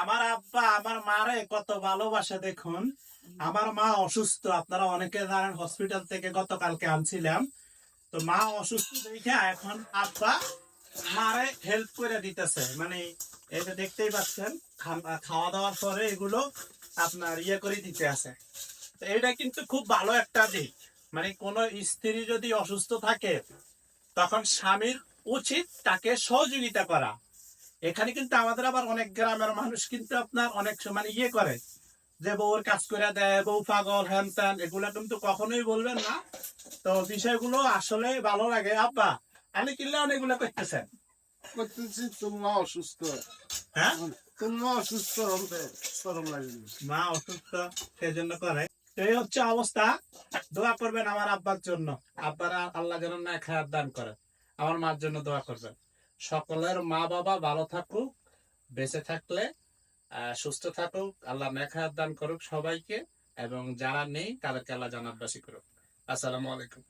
আমার আব্বা, আমার মারে কত ভালোবাসা দেখুন। আমার মা অসুস্থ, আপনারা অনেকে জানেন হসপিটাল থেকে গতকালকে আনছিলাম। তো মা অসুস্থ দেখে এখন আব্বা মারে হেল্প করে দিতেছে। মানে এটা দেখতেই পাচ্ছেন খাওয়া দাওয়ার পরে এগুলো আপনার ইয়ে করে দিতে আছে। তো এটা কিন্তু খুব ভালো একটা দিক। মানে কোন স্ত্রী যদি অসুস্থ থাকে, তখন স্বামীর উচিত তাকে সহযোগিতা করা। এখানে কিন্তু আমাদের আবার অনেক গ্রামের মানুষ কিন্তু আপনার অনেক সময় ইয়ে করে যে বউর কাজ করে দেয় বউ পাগল হ্যান ত্যান এগুলা কিন্তু কখনোই বলবেন না। তো বিষয়গুলো আসলে ভালো লাগে। আব্বা আমি কিনলে অনেকগুলো করতেছেন? করতেছি তোমরা অসুস্থ। হ্যাঁ? তোমরা অসুস্থ সরম লাগে মা অসুস্থ সেই জন্য করে এই হচ্ছে অবস্থা। দোয়া করবেন আমার আব্বার জন্য। আব্বারা আল্লাহ যেন না খায়ার দান করে। আমার মার জন্য দোয়া করবেন। সকলের মা বাবা ভালো থাকুক, বেঁচে থাকলে সুস্থ থাকুক, আল্লাহ মেখা দান করুক সবাইকে, এবং যারা নেই তাদেরকে আল্লাহ জানাবাসী করুক। আসসালামু আলাইকুম।